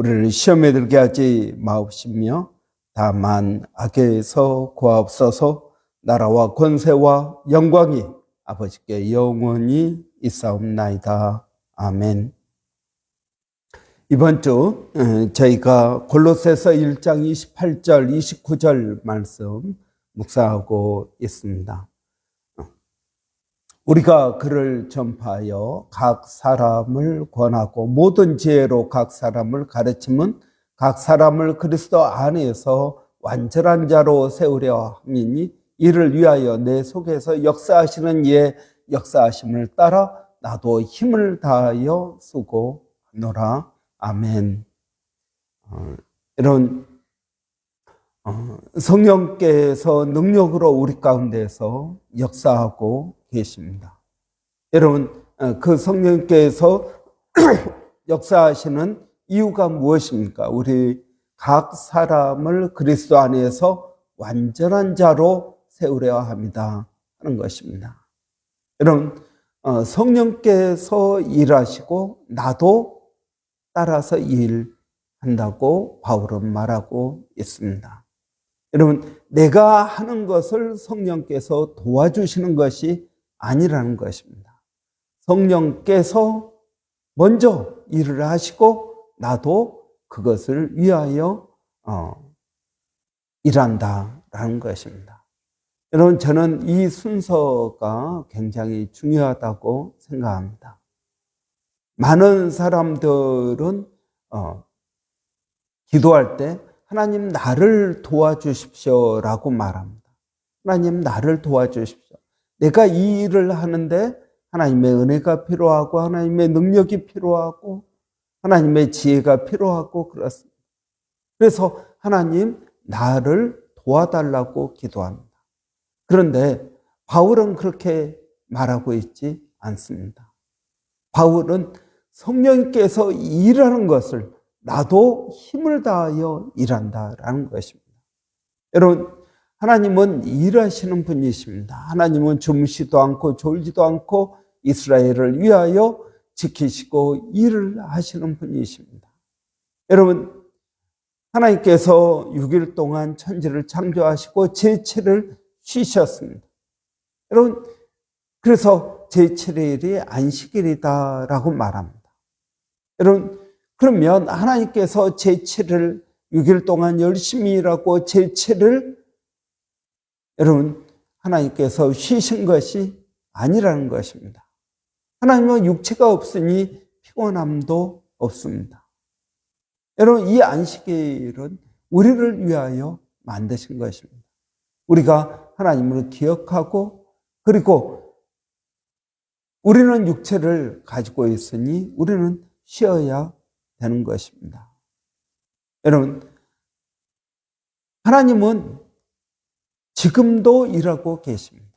우리를 시험에 들게 하지 마옵시며 다만 악에서 구하옵소서 나라와 권세와 영광이 아버지께 영원히 있사옵나이다. 아멘. 이번 주 어, 저희가 골로새서 1장 28절 29절 말씀 묵상하고 있습니다. 우리가 그를 전파하여 각 사람을 권하고 모든 지혜로 각 사람을 가르치면 각 사람을 그리스도 안에서 완전한 자로 세우려 함이니 이를 위하여 내 속에서 역사하시는 이의 역사하심을 따라 나도 힘을 다하여 수고하노라. 아멘. 어, 이런 어, 성령께서 능력으로 우리 가운데서 역사하고 계십니다. 여러분, 어, 그 성령께서 역사하시는 이유가 무엇입니까? 우리 각 사람을 그리스도 안에서 완전한 자로 세우려 합니다. 하는 것입니다. 여러분, 어, 성령께서 일하시고 나도 따라서 일한다고 바울은 말하고 있습니다. 여러분, 내가 하는 것을 성령께서 도와주시는 것이 아니라는 것입니다. 성령께서 먼저 일을 하시고 나도 그것을 위하여 어, 일한다라는 것입니다. 여러분 저는 이 순서가 굉장히 중요하다고 생각합니다. 많은 사람들은 어, 기도할 때 하나님 나를 도와주십시오라고 말합니다. 하나님 나를 도와주십시오. 내가 이 일을 하는데 하나님의 은혜가 필요하고 하나님의 능력이 필요하고 하나님의 지혜가 필요하고 그렇습니다. 그래서 하나님 나를 도와달라고 기도합니다. 그런데 바울은 그렇게 말하고 있지 않습니다. 바울은 성령께서 일하는 것을 나도 힘을 다하여 일한다라는 것입니다. 여러분, 하나님은 일하시는 분이십니다. 하나님은 주무시도 않고 졸지도 않고 이스라엘을 위하여 지키시고 일을 하시는 분이십니다. 여러분, 하나님께서 6일 동안 천지를 창조하시고 제7을 쉬셨습니다. 여러분, 그래서 제7일이 안식일이다라고 말합니다. 여러분, 그러면 하나님께서 제7을 6일 동안 열심히 일하고 제7을 여러분, 하나님께서 쉬신 것이 아니라는 것입니다. 하나님은 육체가 없으니 피곤함도 없습니다. 여러분, 이 안식일은 우리를 위하여 만드신 것입니다. 우리가 하나님을 기억하고, 그리고 우리는 육체를 가지고 있으니 우리는 쉬어야 되는 것입니다. 여러분, 하나님은 지금도 일하고 계십니다.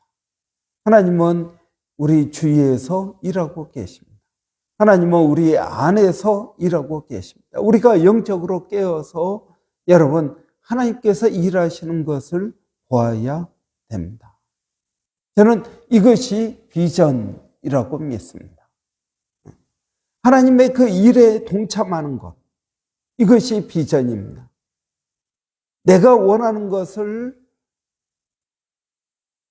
하나님은 우리 주위에서 일하고 계십니다. 하나님은 우리 안에서 일하고 계십니다. 우리가 영적으로 깨어서 여러분, 하나님께서 일하시는 것을 보아야 됩니다. 저는 이것이 비전이라고 믿습니다. 하나님의 그 일에 동참하는 것, 이것이 비전입니다. 내가 원하는 것을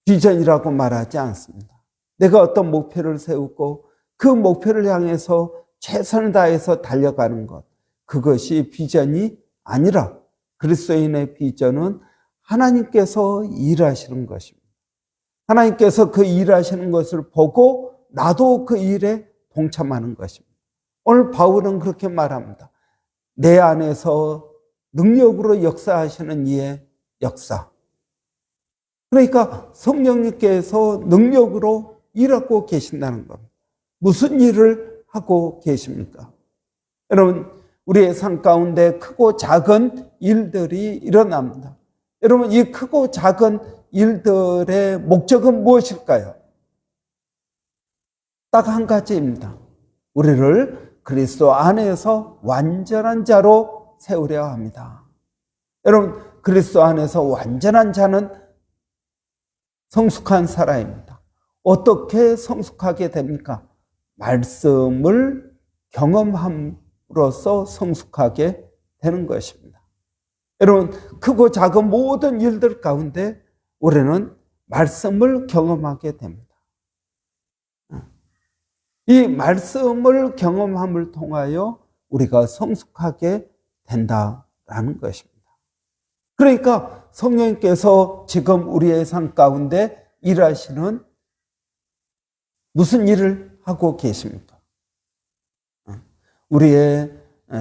비전이라고 말하지 않습니다. 내가 어떤 목표를 세우고 그 목표를 향해서 최선을 다해서 달려가는 것, 그것이 비전이 아니라 그리스도인의 비전은 하나님께서 일하시는 것입니다. 하나님께서 그 일하시는 것을 보고 나도 그 일에 동참하는 것입니다. 오늘 바울은 그렇게 말합니다. 내 안에서 능력으로 역사하시는 이의 역사. 그러니까 성령님께서 능력으로 일하고 계신다는 겁니다. 무슨 일을 하고 계십니까? 여러분, 우리의 삶 가운데 크고 작은 일들이 일어납니다. 여러분, 이 크고 작은 일들의 목적은 무엇일까요? 딱 한 가지입니다. 우리를 그리스도 안에서 완전한 자로 세우려 합니다. 여러분, 그리스도 안에서 완전한 자는 성숙한 사람입니다. 어떻게 성숙하게 됩니까? 말씀을 경험함으로써 성숙하게 되는 것입니다. 여러분, 크고 작은 모든 일들 가운데 우리는 말씀을 경험하게 됩니다. 이 말씀을 경험함을 통하여 우리가 성숙하게 된다라는 것입니다. 그러니까 성령님께서 지금 우리의 삶 가운데 일하시는 무슨 일을 하고 계십니까? 우리의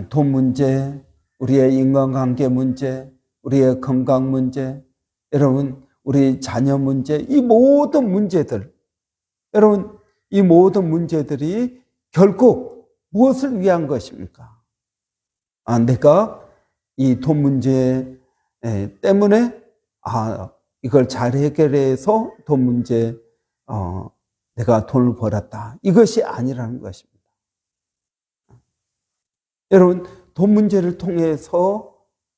돈 문제, 우리의 인간관계 문제, 우리의 건강 문제, 여러분, 우리 자녀 문제, 이 모든 문제들, 여러분, 이 모든 문제들이 결국 무엇을 위한 것입니까? 아, 내가 이 돈 문제 때문에, 아, 이걸 잘 해결해서 돈 문제, 어, 내가 돈을 벌었다. 이것이 아니라는 것입니다. 여러분, 돈 문제를 통해서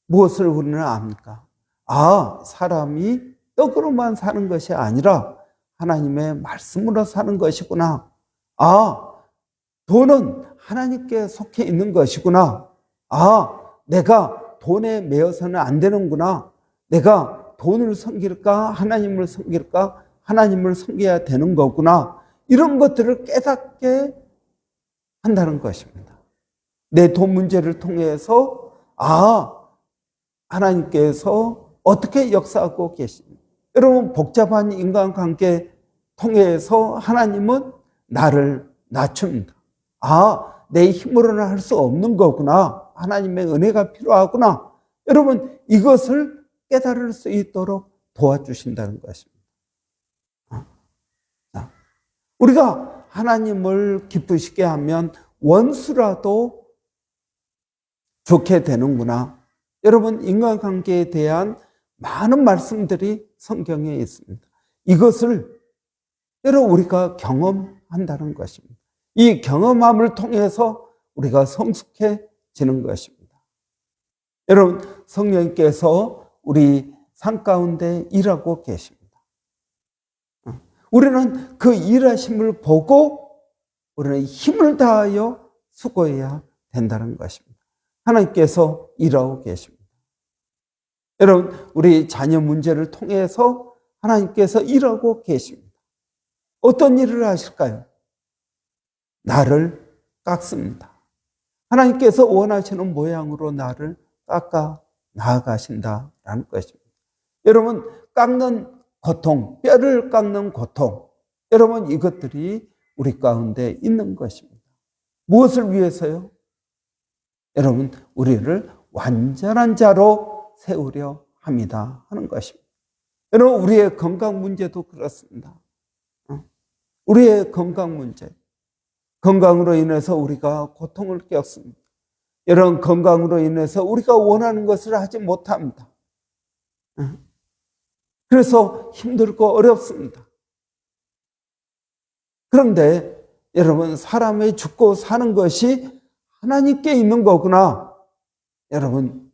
무엇을 우리는 압니까? 아, 사람이 떡으로만 사는 것이 아니라 하나님의 말씀으로 사는 것이구나. 아, 돈은 하나님께 속해 있는 것이구나. 아, 내가 돈에 매여서는 안 되는구나. 내가 돈을 섬길까? 하나님을 섬길까? 하나님을 섬겨야 되는 거구나. 이런 것들을 깨닫게 한다는 것입니다. 내 돈 문제를 통해서, 아, 하나님께서 어떻게 역사하고 계십니까? 여러분, 복잡한 인간관계 통해서 하나님은 나를 낮춥니다. 아, 내 힘으로는 할 수 없는 거구나. 하나님의 은혜가 필요하구나. 여러분, 이것을 깨달을 수 있도록 도와주신다는 것입니다. 우리가 하나님을 기쁘시게 하면 원수라도 좋게 되는구나. 여러분, 인간관계에 대한 많은 말씀들이 성경에 있습니다. 이것을 여러분 우리가 경험한다는 것입니다. 이 경험함을 통해서 우리가 성숙해 지는 것입니다. 여러분, 성령님께서 우리 삶 가운데 일하고 계십니다. 우리는 그 일하심을 보고 우리는 힘을 다하여 수고해야 된다는 것입니다. 하나님께서 일하고 계십니다. 여러분, 우리 자녀 문제를 통해서 하나님께서 일하고 계십니다. 어떤 일을 하실까요? 나를 깎습니다. 하나님께서 원하시는 모양으로 나를 깎아 나아가신다라는 것입니다. 여러분, 깎는 고통, 뼈를 깎는 고통, 여러분 이것들이 우리 가운데 있는 것입니다. 무엇을 위해서요? 여러분, 우리를 완전한 자로 세우려 합니다. 하는 것입니다. 여러분, 우리의 건강 문제도 그렇습니다. 어? 우리의 건강 문제. 건강으로 인해서 우리가 고통을 겪습니다. 이런 건강으로 인해서 우리가 원하는 것을 하지 못합니다. 어? 그래서 힘들고 어렵습니다. 그런데 여러분, 사람의 죽고 사는 것이 하나님께 있는 거구나. 여러분,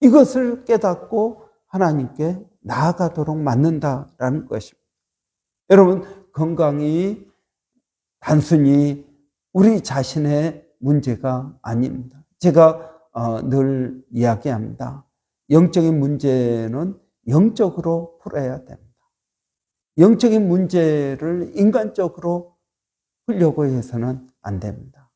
이것을 깨닫고 하나님께 나아가도록 만든다라는 것입니다. 여러분, 건강이 단순히 우리 자신의 문제가 아닙니다. 제가 어, 늘 이야기합니다. 영적인 문제는 영적으로 풀어야 됩니다. 영적인 문제를 인간적으로 풀려고 해서는 안 됩니다.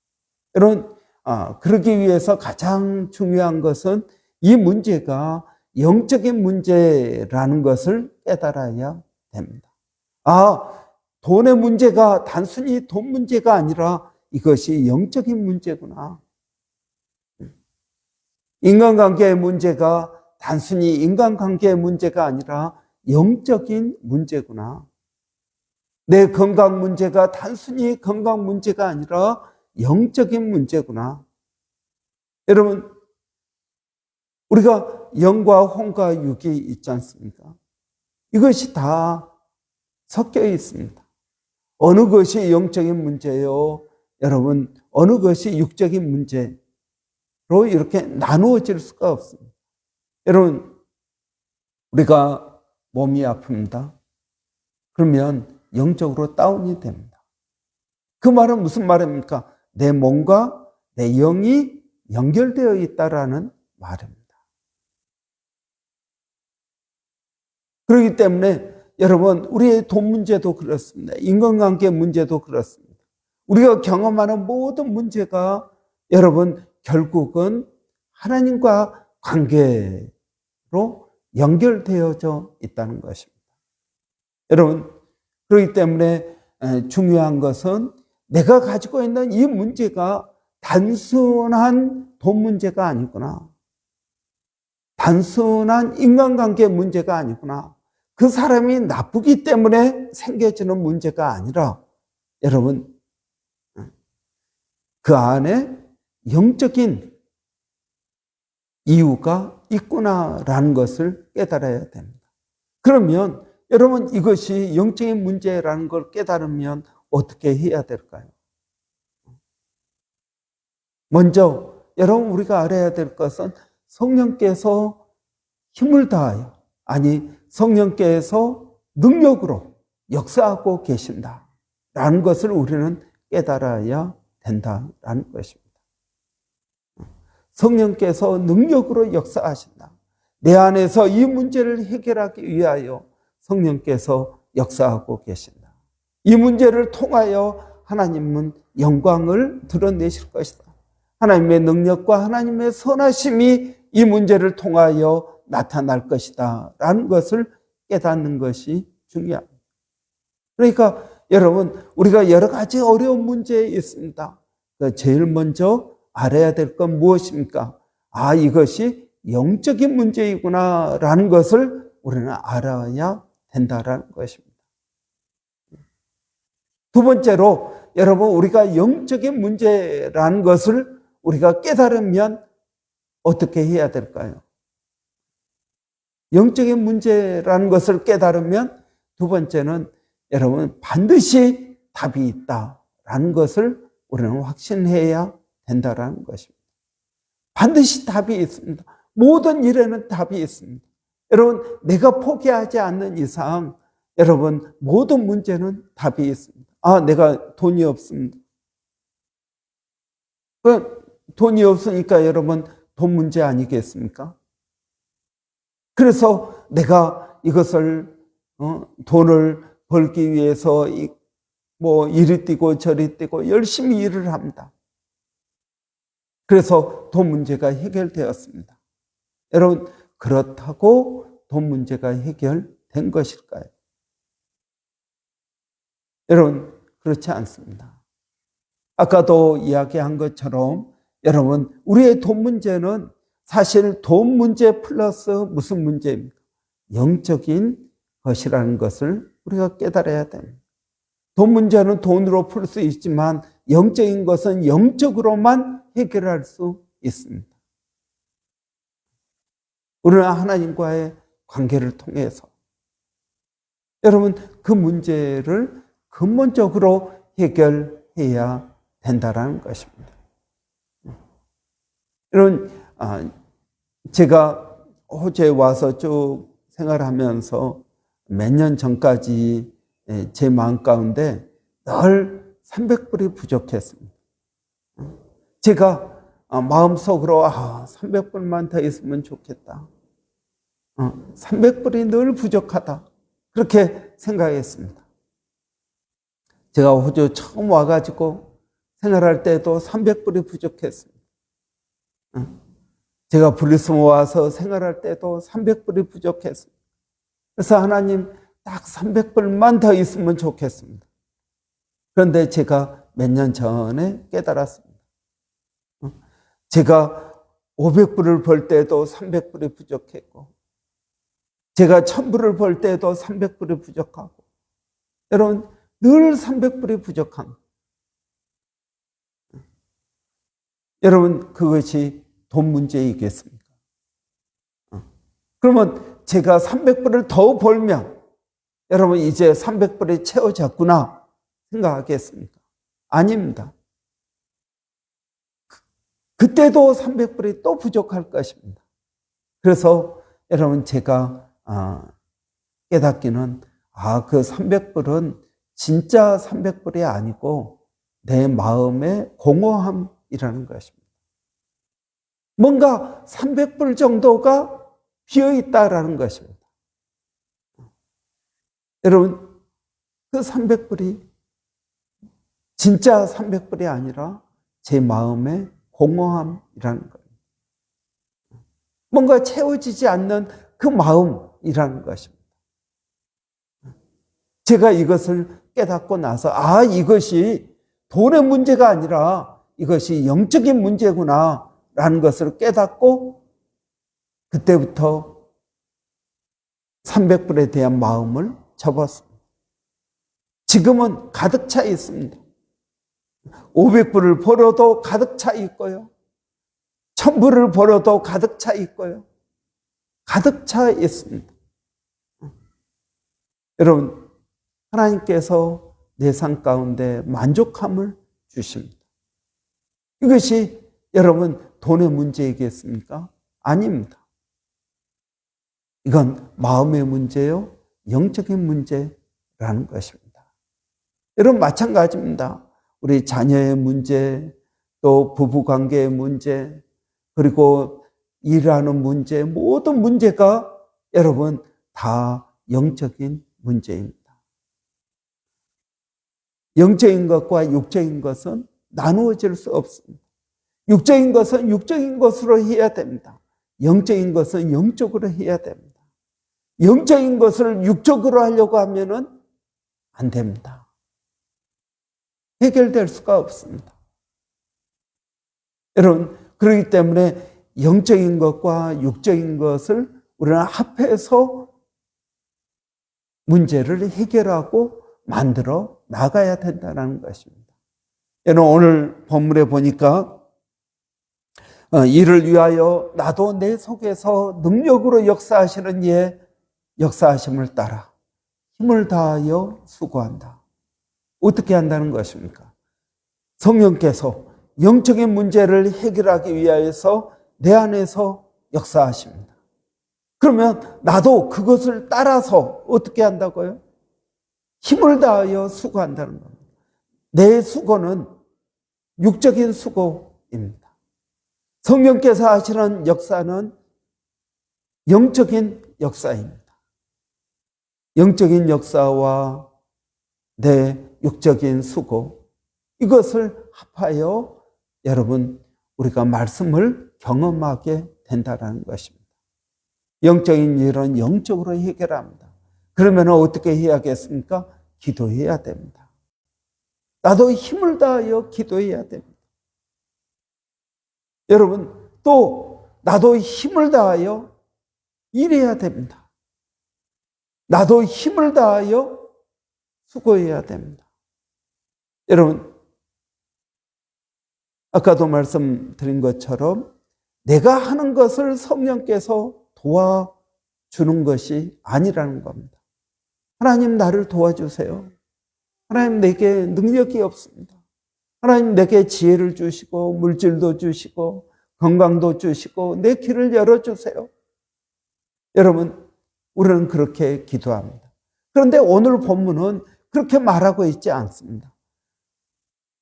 여러분, 아, 그러기 위해서 가장 중요한 것은 이 문제가 영적인 문제라는 것을 깨달아야 됩니다. 아, 돈의 문제가 단순히 돈 문제가 아니라 이것이 영적인 문제구나. 인간관계의 문제가 단순히 인간관계의 문제가 아니라 영적인 문제구나. 내 건강 문제가 단순히 건강 문제가 아니라 영적인 문제구나. 여러분, 우리가 영과 혼과 육이 있지 않습니까? 이것이 다 섞여 있습니다. 어느 것이 영적인 문제요? 여러분, 어느 것이 육적인 문제로 이렇게 나누어질 수가 없습니다. 여러분, 우리가 몸이 아픕니다. 그러면 영적으로 다운이 됩니다. 그 말은 무슨 말입니까? 내 몸과 내 영이 연결되어 있다라는 말입니다. 그렇기 때문에 여러분, 우리의 돈 문제도 그렇습니다. 인간관계 문제도 그렇습니다. 우리가 경험하는 모든 문제가 여러분, 결국은 하나님과 관계로 연결되어져 있다는 것입니다. 여러분, 그렇기 때문에 중요한 것은 내가 가지고 있는 이 문제가 단순한 돈 문제가 아니구나. 단순한 인간관계 문제가 아니구나. 그 사람이 나쁘기 때문에 생겨지는 문제가 아니라 여러분 그 안에 영적인 이유가 있구나라는 것을 깨달아야 됩니다. 그러면 여러분 이것이 영적인 문제라는 걸 깨달으면 어떻게 해야 될까요? 먼저 여러분 우리가 알아야 될 것은 성령께서 힘을 다하여 아니 성령께서 능력으로 역사하고 계신다. 라는 것을 우리는 깨달아야 된다라는 것입니다. 성령께서 능력으로 역사하신다. 내 안에서 이 문제를 해결하기 위하여 성령께서 역사하고 계신다. 이 문제를 통하여 하나님은 영광을 드러내실 것이다. 하나님의 능력과 하나님의 선하심이 이 문제를 통하여 나타날 것이다. 라는 것을 깨닫는 것이 중요합니다. 그러니까 여러분, 우리가 여러 가지 어려운 문제 있습니다. 그 제일 먼저 알아야 될 건 무엇입니까? 아, 이것이 영적인 문제이구나. 라는 것을 우리는 알아야 된다라는 것입니다. 두 번째로, 여러분, 우리가 영적인 문제라는 것을 우리가 깨달으면 어떻게 해야 될까요? 영적인 문제라는 것을 깨달으면 두 번째는 여러분 반드시 답이 있다라는 것을 우리는 확신해야 된다라는 것입니다. 반드시 답이 있습니다. 모든 일에는 답이 있습니다. 여러분, 내가 포기하지 않는 이상 여러분 모든 문제는 답이 있습니다. 아, 내가 돈이 없습니다. 그 돈이 없으니까 여러분 돈 문제 아니겠습니까? 그래서 내가 이것을 어, 돈을 벌기 위해서 이, 뭐 이리 뛰고 저리 뛰고 열심히 일을 합니다. 그래서 돈 문제가 해결되었습니다. 여러분 그렇다고 돈 문제가 해결된 것일까요? 여러분 그렇지 않습니다. 아까도 이야기한 것처럼 여러분 우리의 돈 문제는 사실 돈 문제 플러스 무슨 문제입니까? 영적인 것이라는 것을 우리가 깨달아야 됩니다. 돈 문제는 돈으로 풀 수 있지만 영적인 것은 영적으로만 해결할 수 있습니다. 우리는 하나님과의 관계를 통해서 여러분 그 문제를 근본적으로 해결해야 된다는 것입니다. 여러분 아, 제가 호주에 와서 쭉 생활하면서 몇 년 전까지 예, 제 마음 가운데 늘 300불이 부족했습니다. 제가 아, 마음속으로 아, 300불만 더 있으면 좋겠다. 300불이 어, 늘 부족하다. 그렇게 생각했습니다. 제가 호주 처음 와가지고 생활할 때도 300불이 부족했습니다. 제가 브리스모 와서 생활할 때도 300불이 부족했습니다. 그래서 하나님 딱 300불만 더 있으면 좋겠습니다. 그런데 제가 몇 년 전에 깨달았습니다. 어? 제가 500불을 벌 때도 300불이 부족했고, 제가 1000불을 벌 때도 300불이 부족하고, 여러분, 늘 300불이 부족한 여러분, 그것이 돈 문제이겠습니까? 어. 그러면 제가 300불을 더 벌면 여러분 이제 300불이 채워졌구나 생각하겠습니까? 아닙니다. 그- 그때도 300불이 또 부족할 것입니다. 그래서 여러분 제가 아, 깨닫기는 아, 그 300불은 진짜 300불이 아니고 내 마음의 공허함이라는 것입니다. 뭔가 300불 정도가 비어 있다라는 것입니다. 여러분, 그 300불이 진짜 300불이 아니라 제 마음의 공허함이라는 거예요. 뭔가 채워지지 않는 그 마음이라는 것입니다. 제가 이것을 깨닫고 나서, 아, 이것이 돈의 문제가 아니라 이것이 영적인 문제구나, 라는 것을 깨닫고, 그때부터 300불에 대한 마음을 접었습니다. 지금은 가득 차 있습니다. 500불을 벌어도 가득 차 있고요. 1000불을 벌어도 가득 차 있고요. 가득 차 있습니다. 여러분, 하나님께서 내 삶 가운데 만족함을 주십니다. 이것이 여러분 돈의 문제이겠습니까? 아닙니다. 이건 마음의 문제요, 영적인 문제라는 것입니다. 여러분 마찬가지입니다. 우리 자녀의 문제, 또 부부 관계의 문제, 그리고 일하는 문제, 모든 문제가 여러분 다 영적인 문제입니다. 영적인 것과 육적인 것은 나누어질 수 없습니다. 육적인 것은 육적인 것으로 해야 됩니다. 영적인 것은 영적으로 해야 됩니다. 영적인 것을 육적으로 하려고 하면은 안 됩니다. 해결될 수가 없습니다. 여러분, 그렇기 때문에 영적인 것과 육적인 것을 우리는 합해서 문제를 해결하고 만들어 나가야 된다는 것입니다. 여러분, 오늘 본문에 보니까 어, 이를 위하여 나도 내 속에서 능력으로 역사하시는 이의 역사하심을 따라 힘을 다하여 수고한다. 어떻게 한다는 것입니까? 성령께서 영적인 문제를 해결하기 위하여서 내 안에서 역사하십니다. 그러면 나도 그것을 따라서 어떻게 한다고요? 힘을 다하여 수고한다는 겁니다. 내 수고는 육적인 수고입니다. 성령께서 하시는 역사는 영적인 역사입니다. 영적인 역사와 내 육적인 수고, 이것을 합하여 여러분, 우리가 말씀을 경험하게 된다는 것입니다. 영적인 일은 영적으로 해결합니다. 그러면 어떻게 해야겠습니까? 기도해야 됩니다. 나도 힘을 다하여 기도해야 됩니다. 여러분, 또 나도 힘을 다하여 일해야 됩니다. 나도 힘을 다하여 수고해야 됩니다. 여러분, 아까도 말씀드린 것처럼 내가 하는 것을 성령께서 도와주는 것이 아니라는 겁니다. 하나님 나를 도와주세요. 하나님 내게 능력이 없습니다. 하나님 내게 지혜를 주시고 물질도 주시고 건강도 주시고 내 길을 열어주세요. 여러분, 우리는 그렇게 기도합니다. 그런데 오늘 본문은 그렇게 말하고 있지 않습니다.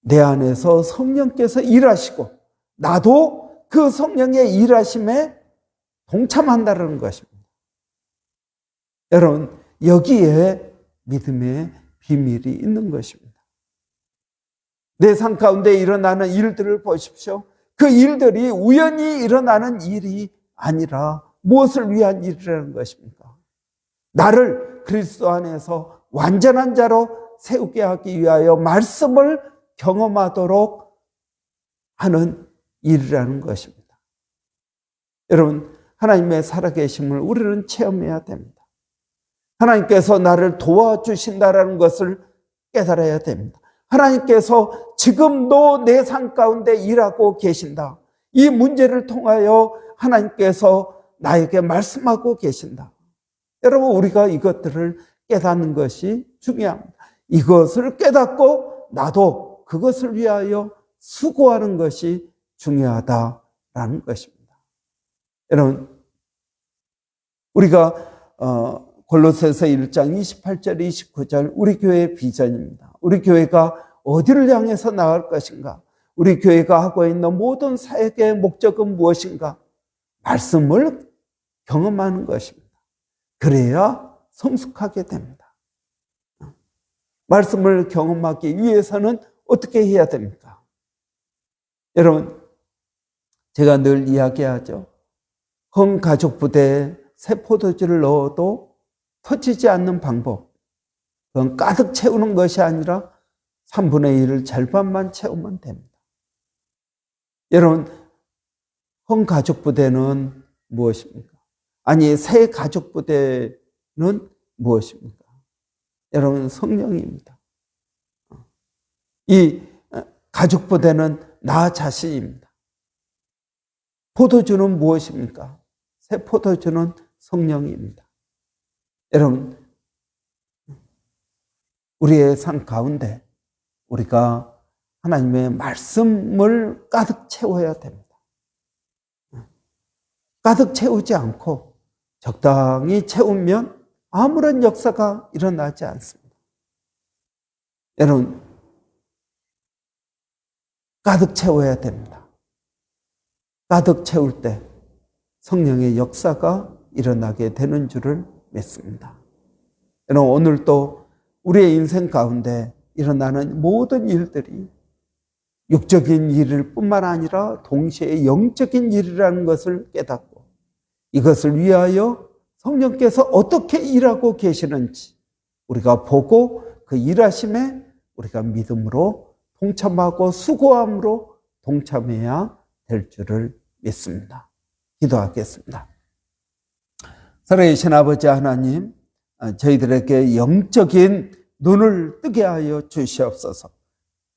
내 안에서 성령께서 일하시고 나도 그 성령의 일하심에 동참한다는 것입니다. 여러분, 여기에 믿음의 비밀이 있는 것입니다. 내 삶 가운데 일어나는 일들을 보십시오. 그 일들이 우연히 일어나는 일이 아니라 무엇을 위한 일이라는 것입니까? 나를 그리스도 안에서 완전한 자로 세우게 하기 위하여 말씀을 경험하도록 하는 일이라는 것입니다. 여러분, 하나님의 살아계심을 우리는 체험해야 됩니다. 하나님께서 나를 도와주신다라는 것을 깨달아야 됩니다. 하나님께서 지금도 내 삶 가운데 일하고 계신다. 이 문제를 통하여 하나님께서 나에게 말씀하고 계신다. 여러분, 우리가 이것들을 깨닫는 것이 중요합니다. 이것을 깨닫고 나도 그것을 위하여 수고하는 것이 중요하다라는 것입니다. 여러분, 우리가 어, 골로새서 1장 28절 29절 우리 교회의 비전입니다. 우리 교회가 어디를 향해서 나갈 것인가? 우리 교회가 하고 있는 모든 사역의 목적은 무엇인가? 말씀을 경험하는 것입니다. 그래야 성숙하게 됩니다. 말씀을 경험하기 위해서는 어떻게 해야 됩니까? 여러분, 제가 늘 이야기하죠. 헌 가족 부대에 새 포도주를 넣어도 터지지 않는 방법. 그건 가득 채우는 것이 아니라 3분의 1을 절반만 채우면 됩니다. 여러분, 헌 가족 부대는 무엇입니까? 아니, 새 가족 부대는 무엇입니까? 여러분, 성령입니다. 이 가족 부대는 나 자신입니다. 포도주는 무엇입니까? 새 포도주는 성령입니다. 여러분, 우리의 삶 가운데 우리가 하나님의 말씀을 가득 채워야 됩니다. 가득 채우지 않고 적당히 채우면 아무런 역사가 일어나지 않습니다. 여러분, 가득 채워야 됩니다. 가득 채울 때 성령의 역사가 일어나게 되는 줄을 믿습니다. 여러분, 오늘도 우리의 인생 가운데 일어나는 모든 일들이 육적인 일일 뿐만 아니라 동시에 영적인 일이라는 것을 깨닫고 이것을 위하여 성령께서 어떻게 일하고 계시는지 우리가 보고 그 일하심에 우리가 믿음으로 동참하고 수고함으로 동참해야 될 줄을 믿습니다. 기도하겠습니다. 살아계신 아버지 하나님, 저희들에게 영적인 눈을 뜨게 하여 주시옵소서.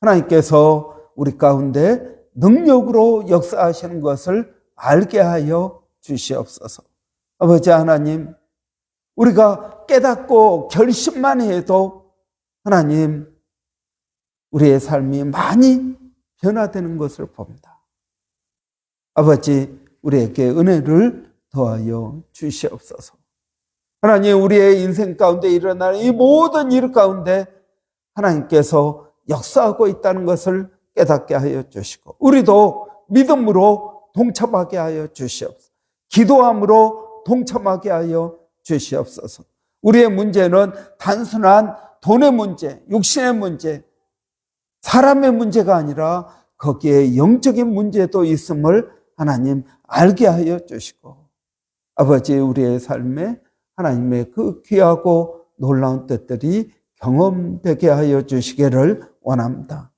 하나님께서 우리 가운데 능력으로 역사하시는 것을 알게 하여 주시옵소서. 아버지 하나님, 우리가 깨닫고 결심만 해도 하나님, 우리의 삶이 많이 변화되는 것을 봅니다. 아버지, 우리에게 은혜를 더하여 주시옵소서. 하나님, 우리의 인생 가운데 일어나는 이 모든 일 가운데 하나님께서 역사하고 있다는 것을 깨닫게 하여 주시고, 우리도 믿음으로 동참하게 하여 주시옵소서. 기도함으로 동참하게 하여 주시옵소서. 우리의 문제는 단순한 돈의 문제, 육신의 문제, 사람의 문제가 아니라 거기에 영적인 문제도 있음을 하나님 알게 하여 주시고, 아버지 우리의 삶에 하나님의 그 귀하고 놀라운 뜻들이 경험되게 하여 주시기를 원합니다.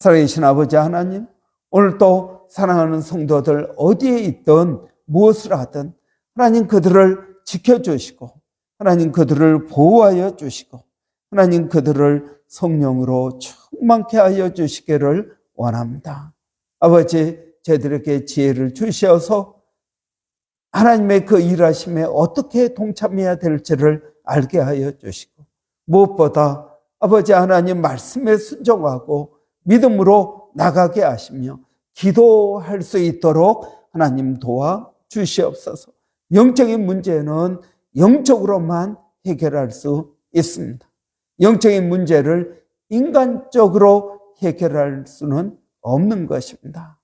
살아계신 아버지 하나님, 오늘도 사랑하는 성도들 어디에 있든 무엇을 하든 하나님 그들을 지켜주시고 하나님 그들을 보호하여 주시고 하나님 그들을 성령으로 충만케 하여 주시기를 원합니다. 아버지, 저희들에게 지혜를 주시어서 하나님의 그 일하심에 어떻게 동참해야 될지를 알게 하여 주시고 무엇보다 아버지 하나님 말씀에 순종하고 믿음으로 나가게 하시며 기도할 수 있도록 하나님 도와 주시옵소서. 영적인 문제는 영적으로만 해결할 수 있습니다. 영적인 문제를 인간적으로 해결할 수는 없는 것입니다.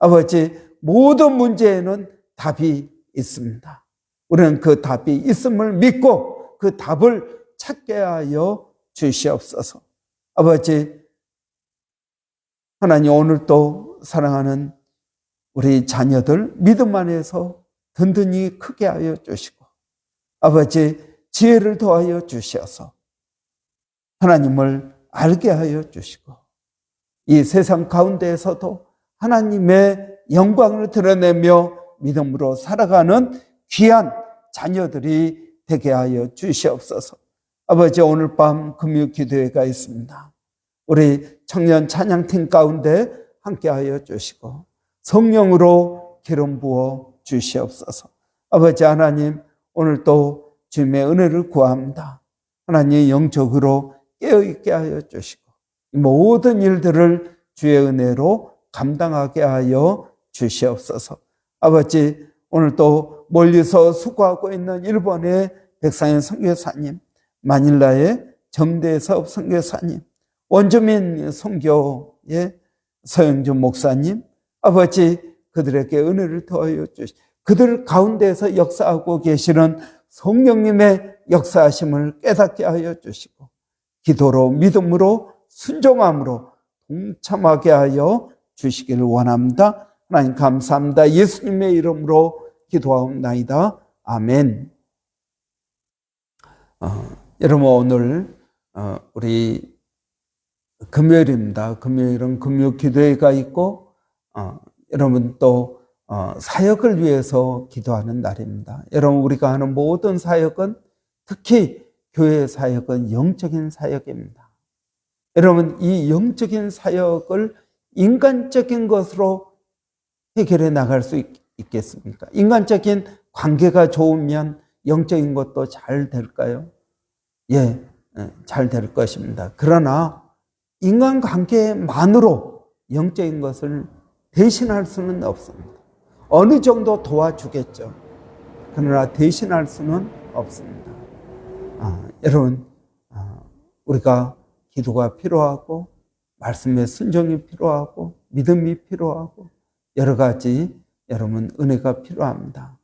아버지, 모든 문제에는 답이 있습니다. 우리는 그 답이 있음을 믿고 그 답을 찾게 하여 주시옵소서. 아버지, 하나님 오늘도 사랑하는 우리 자녀들 믿음 안에서 든든히 크게 하여 주시고, 아버지, 지혜를 더하여 주셔서 하나님을 알게 하여 주시고, 이 세상 가운데에서도 하나님의 영광을 드러내며 믿음으로 살아가는 귀한 자녀들이 되게 하여 주시옵소서. 아버지 오늘 밤 금요 기도회가 있습니다. 우리 청년 찬양팀 가운데 함께 하여 주시고 성령으로 기름 부어 주시옵소서. 아버지 하나님 오늘 또 주님의 은혜를 구합니다. 하나님 영적으로 깨어있게 하여 주시고 모든 일들을 주의 은혜로 감당하게 하여 주시옵소서. 아버지 오늘 또 멀리서 수고하고 있는 일본의 백상현 선교사님, 마닐라의 정대섭 선교사님, 원주민 선교의 서영준 목사님, 아버지 그들에게 은혜를 더하여 주시. 그들 가운데서 역사하고 계시는 성령님의 역사하심을 깨닫게 하여 주시고 기도로 믿음으로 순종함으로 동참하게 하여 주시기를 원합니다. 하나님 감사합니다. 예수님의 이름으로 기도하옵나이다. 아멘. 어, 여러분 오늘 어, 우리 금요일입니다. 금요일은 금요 기도회가 있고 어, 여러분 또 어, 사역을 위해서 기도하는 날입니다. 여러분 우리가 하는 모든 사역은 특히 교회 사역은 영적인 사역입니다. 여러분 이 영적인 사역을 인간적인 것으로 해결해 나갈 수 있, 겠습니까 인간적인 관계가 좋으면 영적인 것도 잘 될까요? 예, 잘 될 것입니다. 그러나 인간 관계만으로 영적인 것을 대신할 수는 없습니다. 어느 정도 도와주겠죠. 그러나 대신할 수는 없습니다. 아, 여러분, 아, 우리가 기도가 필요하고, 말씀의 순종이 필요하고, 믿음이 필요하고, 여러 가지 여러분 은혜가 필요합니다.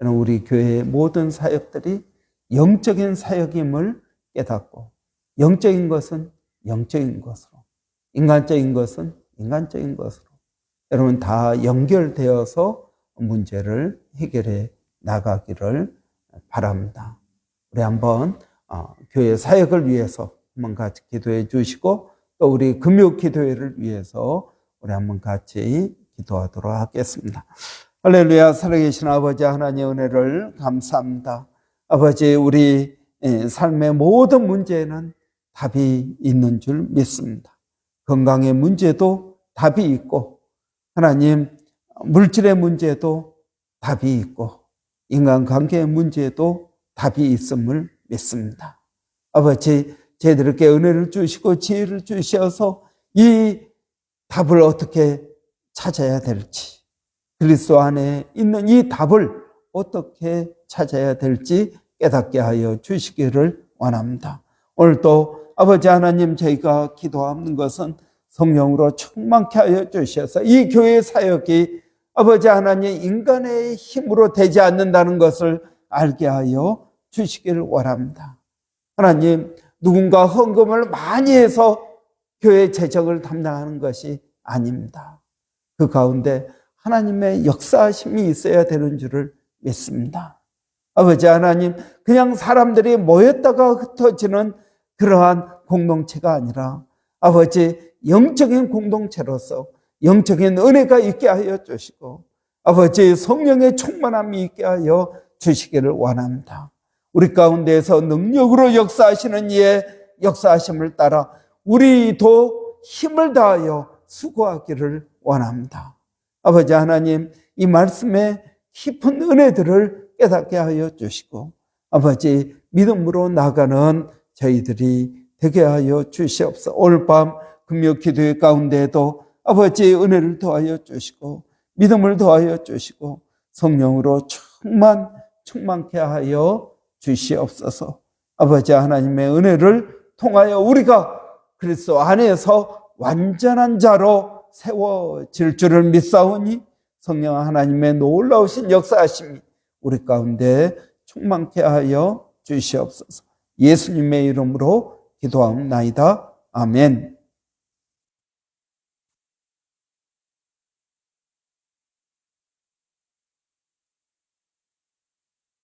여러분, 우리 교회의 모든 사역들이 영적인 사역임을 깨닫고, 영적인 것은 영적인 것으로, 인간적인 것은 인간적인 것으로, 여러분 다 연결되어서 문제를 해결해 나가기를 바랍니다. 우리 한번 어, 교회 사역을 위해서 한번 같이 기도해 주시고 또 우리 금요 기도회를 위해서 우리 한번 같이 기도하도록 하겠습니다. 할렐루야 살아계신 아버지 하나님의 은혜를 감사합니다. 아버지 우리 삶의 모든 문제에는 답이 있는 줄 믿습니다. 건강의 문제도 답이 있고 하나님 물질의 문제도 답이 있고 인간관계의 문제도 답이 있음을 믿습니다. 아버지 저희들에게 은혜를 주시고 지혜를 주셔서 이 답을 어떻게 찾아야 될지 그리스도 안에 있는 이 답을 어떻게 찾아야 될지 깨닫게 하여 주시기를 원합니다. 오늘도 아버지 하나님 저희가 기도하는 것은 성령으로 충만케 하여 주셔서 이 교회 사역이 아버지 하나님 인간의 힘으로 되지 않는다는 것을 알게 하여 주시기를 원합니다. 하나님 누군가 헌금을 많이 해서 교회 재정을 담당하는 것이 아닙니다. 그 가운데 하나님의 역사심이 있어야 되는 줄을 믿습니다. 아버지 하나님, 그냥 사람들이 모였다가 흩어지는 그러한 공동체가 아니라 아버지 영적인 공동체로서 영적인 은혜가 있게 하여 주시고 아버지 성령의 충만함이 있게 하여 주시기를 원합니다. 우리 가운데서 능력으로 역사하시는 이의 역사하심을 따라 우리도 힘을 다하여 수고하기를 원합니다. 아버지 하나님, 이 말씀의 깊은 은혜들을 깨닫게 하여 주시고 아버지 믿음으로 나가는 저희들이 되게 하여 주시옵소서. 오늘 밤 금요 기도의 가운데에도 아버지의 은혜를 더하여 주시고 믿음을 더하여 주시고 성령으로 충만 충만케 하여 주시옵소서. 아버지 하나님의 은혜를 통하여 우리가 그리스도 안에서 완전한 자로 세워질 줄을 믿사오니 성령 하나님의 놀라우신 역사하심이 우리 가운데 충만케 하여 주시옵소서. 예수님의 이름으로 기도하옵나이다. 아멘.